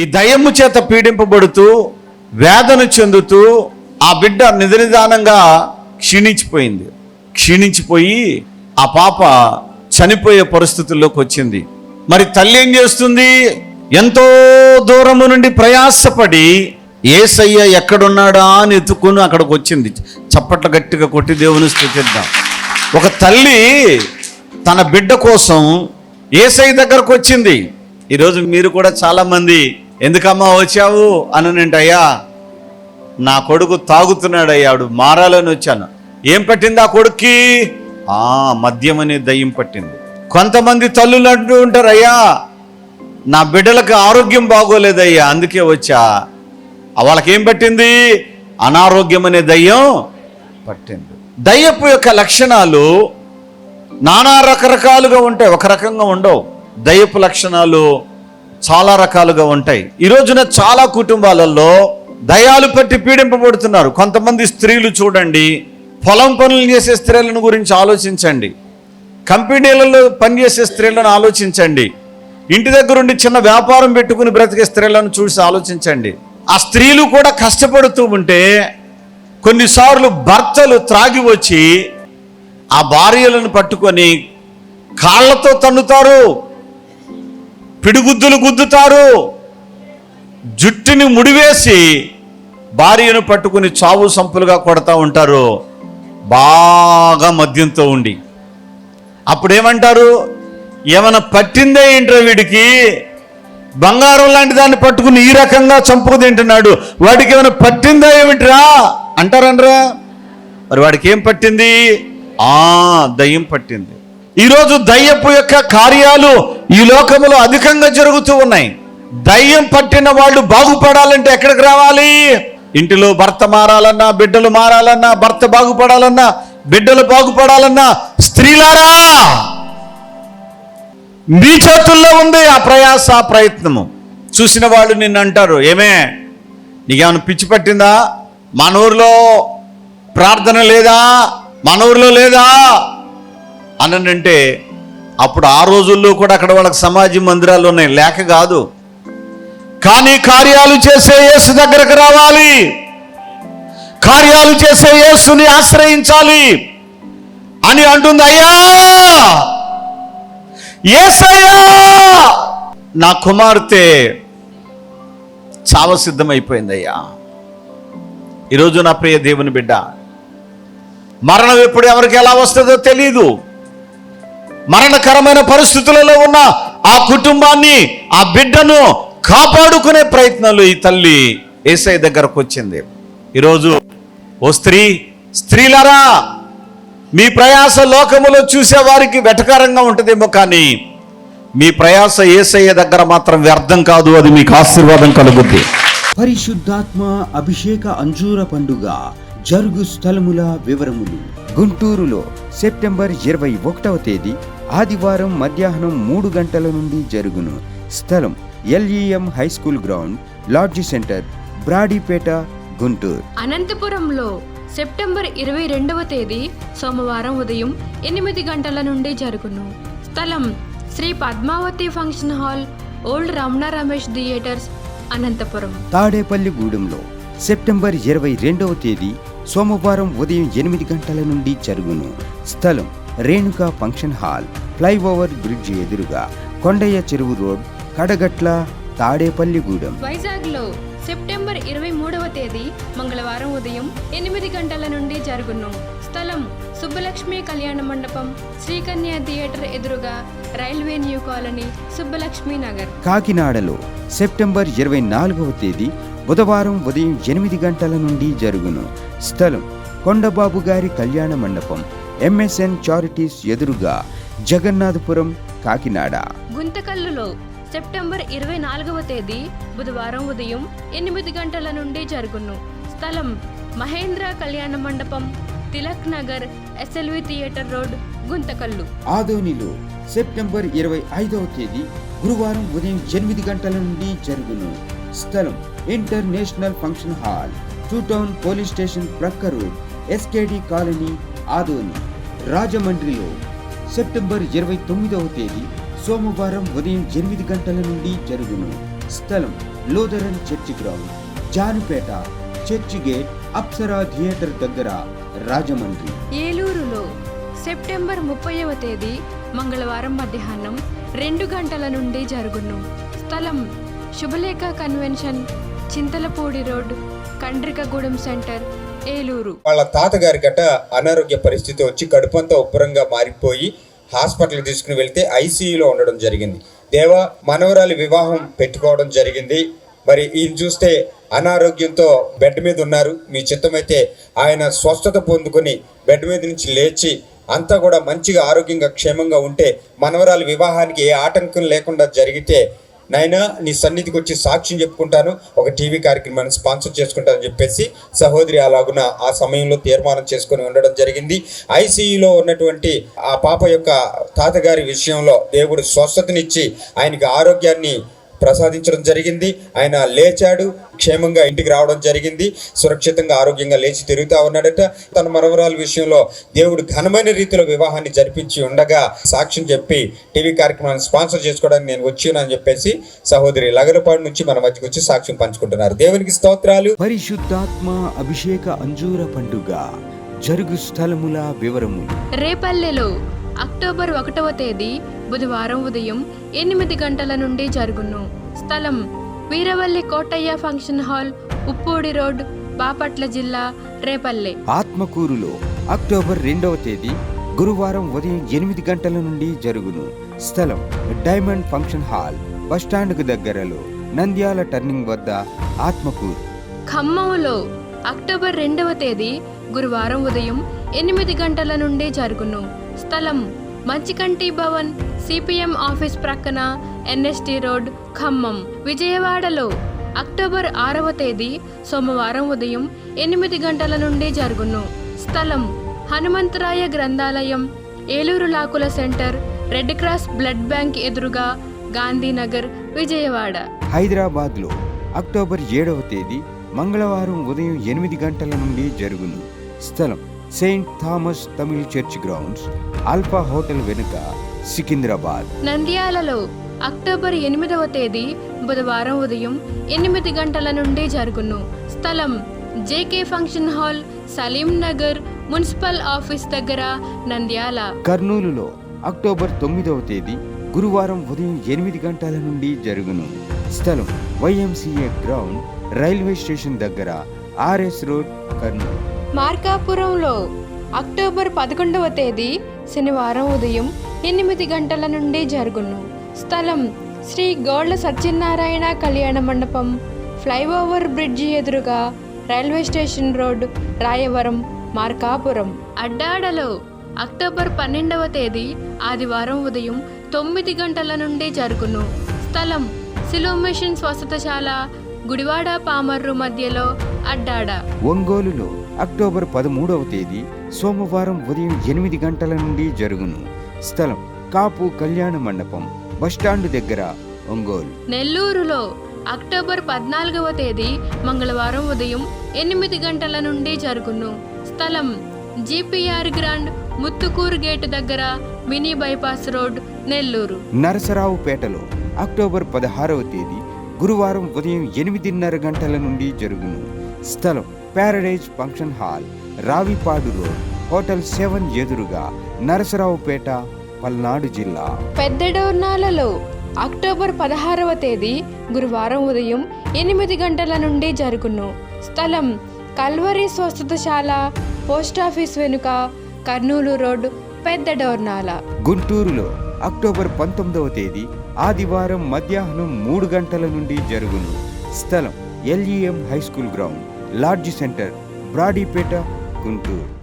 ఈ దయ్యము చేత పీడింపబడుతూ వేదన చెందుతూ ఆ బిడ్డ నిధనిదానంగా క్షీణించిపోయింది. క్షీణించిపోయి ఆ పాప చనిపోయే పరిస్థితుల్లోకి వచ్చింది. మరి తల్లి ఏం చేస్తుంది? ఎంతో దూరము నుండి ప్రయాసపడి ఏసయ్య ఎక్కడున్నాడా అని ఎత్తుకుని అక్కడికి వచ్చింది. చప్పట్లు గట్టిగా కొట్టి దేవుని స్థుతిద్దాం. ఒక తల్లి తన బిడ్డ కోసం ఏసై దగ్గరకు వచ్చింది. ఈరోజు మీరు కూడా చాలామంది ఎందుకమ్మా వచ్చావు? అననంటయ్యా నా కొడుకు తాగుతున్నాడు అయ్యాడు మారాలని వచ్చాను. ఏం పట్టింది ఆ కొడుక్కి? ఆ మద్యం అనే దయ్యం పట్టింది. కొంతమంది తల్లులు అంటూ ఉంటారయ్యా. నా బిడ్డలకు ఆరోగ్యం బాగోలేదయ్యా అందుకే వచ్చా. వాళ్ళకేం పట్టింది? అనారోగ్యం అనే దయ్యం పట్టింది. దయ్యపు యొక్క లక్షణాలు నానా రకరకాలుగా ఉంటాయి ఒక రకంగా ఉండవు. దయ్యపు లక్షణాలు చాలా రకాలుగా ఉంటాయి. ఈ రోజున చాలా కుటుంబాలలో దయాలు పట్టి పీడింపబడుతున్నారు. కొంతమంది స్త్రీలు చూడండి పొలం పనులు చేసే స్త్రీలను గురించి ఆలోచించండి. కంపెనీలలో పనిచేసే స్త్రీలను ఆలోచించండి. ఇంటి దగ్గర ఉండి చిన్న వ్యాపారం పెట్టుకుని బ్రతికే స్త్రీలను చూసి ఆలోచించండి. ఆ స్త్రీలు కూడా కష్టపడుతూ ఉంటే కొన్నిసార్లు భర్తలు త్రాగి వచ్చి ఆ భార్యలను పట్టుకొని కాళ్ళతో తన్నుతారు పిడిగుద్దులు గుద్దుతారు. జుట్టుని ముడివేసి భార్యను పట్టుకుని చావు సంపులుగా కొడతా ఉంటారు. బాగా మద్యంతో ఉండి. అప్పుడేమంటారు? ఏమైనా పట్టిందే ఏంట్రా వీడికి? బంగారం లాంటి దాన్ని పట్టుకుని ఈ రకంగా చంపుకు తింటున్నాడు. వాడికి ఏమైనా పట్టిందా ఏమిట్రా? అంటారనరా? మరి వాడికి ఏం పట్టింది? ఆ దయ్యం పట్టింది. ఈరోజు దయ్యపు యొక్క కార్యాలు ఈ లోకములో అధికంగా జరుగుతూ ఉన్నాయి. దయ్యం పట్టిన వాళ్ళు బాగుపడాలంటే ఎక్కడికి రావాలి? ఇంటిలో భర్త మారాలన్నా బిడ్డలు మారాలన్నా భర్త బాగుపడాలన్నా బిడ్డలు బాగుపడాలన్నా స్త్రీలారా? మీ చేతుల్లో ఉంది ఆ ప్రయాస ఆ ప్రయత్నము. చూసిన వాళ్ళు నిన్ను అంటారు ఏమే నీకేమైనా పిచ్చి పట్టిందా? మన ఊర్లో ప్రార్థన లేదా? మన ఊర్లో లేదా? అనంటే అప్పుడు ఆ రోజుల్లో కూడా అక్కడ వాళ్ళకి సమాజ మందిరాలు ఉన్నాయి. లేక కాదు. కానీ కార్యాలు చేసే యేసు దగ్గరకు రావాలి. కార్యాలు చేసే యేసుని ఆశ్రయించాలి అని అంటుంది అయ్యా! ఏసయ్యా! నా కుమార్తె చావ సిద్ధమైపోయిందయ్యా. ఈరోజు నా ప్రియ దేవుని బిడ్డ మరణం ఎప్పుడు ఎవరికి ఎలా వస్తుందో తెలియదు మరణకరమైన పరిస్థితులలో ఉన్న ఆ కుటుంబాన్ని ఆ బిడ్డను కాపాడుకునే ప్రయత్నాలు ఈ తల్లి ఏసై దగ్గరకు వచ్చింది. ఈరోజు ఓ స్త్రీ స్త్రీలరా మీ ప్రయాస లోకములో చూసే వారికి వెటకారంగా ఉంటుందేమో కానీ మీ ప్రయాస ఏసయ్య దగ్గర మాత్రం వ్యర్థం కాదు అది మీకు ఆశీర్వాదం కలుగుద్ది. పరిశుద్ధాత్మ అభిషేక అంజూర పండుగ జరుగు స్థలముల వివరములు. గుంటూరులో సెప్టెంబర్ ఇరవై ఒకటవ తేదీ ఆదివారం మధ్యాహ్నం మూడు గంటల నుండి జరుగును. స్థలం LEM high school ground lodge centre Brodipet Guntur. అనంతపురంలో సెప్టెంబర్ ఇరవై రెండవ తేదీ సోమవారం ఉదయం ఎనిమిది గంటల నుండి జరుగును. స్థలం Sri Padmavathi function hall old Ramana Ramesh theatres Anantapur. Tadepalli గూడెంలో September ఇరవై రెండవ తేదీ సోమవారం ఉదయం ఎనిమిది గంటల నుండి జరుగును. స్థలం Renuka function hall flyover bridge ఎదురుగా కొండయ్య చెరువు రోడ్ కడగట్ల తాడేపల్లిగూడెం వైజాగ్లో సెప్టెంబర్ ఇరవై మూడవ తేదీ మంగళవారం ఉదయం ఎనిమిది గంటల నుండి జరుగును. స్థలం సుబ్బలక్ష్మి కళ్యాణ మండపం శ్రీకన్య థియేటర్ ఎదురుగా railway new colony Subbalakshmi Nagar కాకినాడలో సెప్టెంబర్ ఇరవై నాలుగవ తేదీ బుధవారం ఉదయం ఎనిమిది గంటల నుండి జరుగును. స్థలం కొండబాబు గారి కళ్యాణ మండపం ఎంఎస్ఎన్ చారిటీస్ ఎదురుగా జగన్నాథపురం కాకినాడ. గుంతకల్లులో సెప్టెంబర్ ఇరవై నాలుగవ తేదీ బుధవారం ఉదయం ఎనిమిది గంటల నుండి జరుగును. స్థలం Mahendra Kalyana Mandapam Tilak Nagar SLV theatre road Guntakal. ఆదోనిలో సెప్టెంబర్ ఇరవై ఐదవ తేదీ గురువారం ఉదయం ఎనిమిది గంటల నుండి జరుగును. స్థలం international function hall two town police station ప్రక్క రోడ్ ఎస్కేడి కాలనీ ఆదోని రాజమండ్రిలో సెప్టెంబర్ ఇరవై తొమ్మిదవ తేదీ సోమవారం ఉదయం ఎనిమిది గంటల నుండి జరుగును. స్థలం Lutheran church ground Janupeta church gate Apsara theatre దగ్గర రాజమండ్రి. ఏలూరులో సెప్టెంబర్ ముప్పైవ తేదీ మంగళవారం మధ్యాహ్నం రెండు గంటల నుండి జరుగును. స్థలం Subhalekha convention Chintalapudi road Kandrikagudem centre Eluru. వాళ్ళ తాతగారి గట అనారోగ్య పరిస్థితి వచ్చి కడుపంతా ఉబ్బరంగా మారిపోయి హాస్పిటల్కి తీసుకుని వెళ్తే ఐసీయూలో ఉండడం జరిగింది. దేవ మనవరాలి వివాహం పెట్టుకోవడం జరిగింది. మరి ఈయన చూస్తే అనారోగ్యంతో బెడ్ మీద ఉన్నారు. మీ చిత్తమైతే ఆయన స్వస్థత పొందుకొని బెడ్ మీద నుంచి లేచి అంతా కూడా మంచిగా ఆరోగ్యంగా క్షేమంగా ఉంటే మనవరాలి వివాహానికి ఏ ఆటంకం లేకుండా జరిగితే నాయనా నీ సన్నిధికి వచ్చి సాక్ష్యం చెప్పుకుంటాను. ఒక టీవీ కార్యక్రమాన్ని స్పాన్సర్ చేసుకుంటానని చెప్పేసి సహోదరి అలాగున ఆ సమయంలో తీర్మానం చేసుకొని ఉండడం జరిగింది. ఐసీయూలో ఉన్నటువంటి ఆ పాప యొక్క తాతగారి విషయంలో దేవుడు స్వస్థతనిచ్చి ఆయనకి ఆరోగ్యాన్ని ప్రసాదించడం జరిగింది. ఆయన లేచాడు. క్షేమంగా ఇంటికి రావడం జరిగింది. సురక్షితంగా ఆరోగ్యంగా లేచి తిరుగుతా ఉన్నాడట. తన మనవరాల విషయంలో దేవుడు ఘనమైన రీతిలో వివాహాన్ని జరిపించి ఉండగా సాక్ష్యం చెప్పి టీవీ కార్యక్రమాన్ని స్పాన్సర్ చేసుకోవడానికి నేను వచ్చానని చెప్పేసి సహోదరి లగలపాడు నుంచి మన మధ్యకి వచ్చి సాక్ష్యం పంచుకుంటున్నారు. దేవునికి స్తోత్రాలు. పరిశుద్ధాత్మ అభిషేక అంజూర పండుగ. జరుగు స్థలముల వివరములు రేపల్లెలో అక్టోబర్ ఒకటవ తేదీ బుధవారం ఉదయం ఎనిమిది గంటల నుండి జరుగును. స్థలం Veeravalli Kotaiah function hall Uppudi road Bapatla జిల్లా రేపల్లె. ఆత్మకూరులో అక్టోబర్ రెండవ తేదీ గురువారం ఉదయం ఎనిమిది గంటల నుండి జరుగును. స్థలం డైమండ్ ఫంక్షన్ హాల్ బస్టాండ్కు దగ్గరలో నంద్యాల టర్నింగ్ వద్ద ఆత్మకూరు. ఖమ్మంలో అక్టోబర్ రెండవ తేదీ గురువారం ఉదయం ఎనిమిది గంటల నుండి జరుగును. స్థలం మంచికంటి భవన్ సిపిఎం ఆఫీస్ ప్రక్కన ఎన్ఎస్టి రోడ్ ఖమ్మం విజయవాడలో. అక్టోబర్ ఆరవ తేదీ సోమవారం ఉదయం ఎనిమిది గంటల నుండి జరుగును. స్థలం హనుమంతరాయ గ్రంథాలయం Eluru లాకుల centre red cross blood bank ఎదురుగా గాంధీనగర్ విజయవాడ. హైదరాబాద్లో అక్టోబర్ ఏడవ తేదీ మంగళవారం ఉదయం ఎనిమిది గంటల నుండి జరుగును. స్థలం saint Thomas Tamil church grounds Alpha hotel వెనుక సికింద్రాబాద్. నంద్యాలలో అక్టోబర్ ఎనిమిదవ తేదీ బుధవారం ఉదయం ఎనిమిది గంటల నుండి జరుగును. స్థలం JK function hall Saleem Nagar municipal office దగ్గర నంద్యాల. కర్నూలులో అక్టోబర్ తొమ్మిదవ తేదీ గురువారం ఉదయం ఎనిమిది గంటల నుండి జరుగును. స్థలం వైఎంసీఏ గ్రౌండ్ రైల్వే స్టేషన్ దగ్గర ఆర్ఎస్ రోడ్ కర్నూలు. మార్కాపురంలో అక్టోబర్ పదకొండవ తేదీ శనివారం ఉదయం ఎనిమిది గంటల నుండి జరుగును. స్థలం శ్రీ గోళ్ళ సత్యనారాయణ కళ్యాణ మండపం ఫ్లైఓవర్ బ్రిడ్జి ఎదురుగా railway station road Rayavaram Markapuram. అడ్డాడలో October పన్నెండవ తేదీ ఆదివారం ఉదయం తొమ్మిది గంటల నుండి జరుగును. స్థలం సిలో మిషన్ స్వస్థతశాల గుడివాడ పామర్రు మధ్యలో అడ్డాడ. ఒంగోలులో అక్టోబర్ పదమూడవ తేదీ సోమవారం ఉదయం ఎనిమిది గంటల నుండి జరుగును. స్థలం కాపు కళ్యాణ మండపం బస్టాండ్ దగ్గర ఒంగోలు. నెల్లూరులో అక్టోబర్ పద్నాలుగవ తేదీ మంగళవారం ఉదయం ఎనిమిది గంటల నుండి జరుగును. స్థలం జీపీఆర్ గ్రాండ్ ముత్తుకూరు గేటు దగ్గర మినీ బైపాస్ రోడ్ నెల్లూరు. నరసరావుపేటలో అక్టోబర్ పదహారవ తేదీ గురువారం ఉదయం ఎనిమిదిన్నర గంటల నుండి జరుగును. స్థలం paradise function hall Ravipadu road hotel seven ఎదురుగా నరసరావుపేట పల్నాడు జిల్లా. పెద్దడోర్నాలలో అక్టోబర్ పదహారవ తేదీ గురువారం ఉదయం ఎనిమిది గంటల నుండి జరుగును. స్థలం కల్వరి స్వస్థతశాల పోస్టాఫీస్ వెనుక కర్నూలు రోడ్ పెద్దడోర్నాల. గుంటూరులో అక్టోబర్ పంతొమ్మిదవ తేదీ ఆదివారం మధ్యాహ్నం మూడు గంటల నుండి జరుగును. స్థలం LEM high school ground. Lodge centre Brodipet Guntur.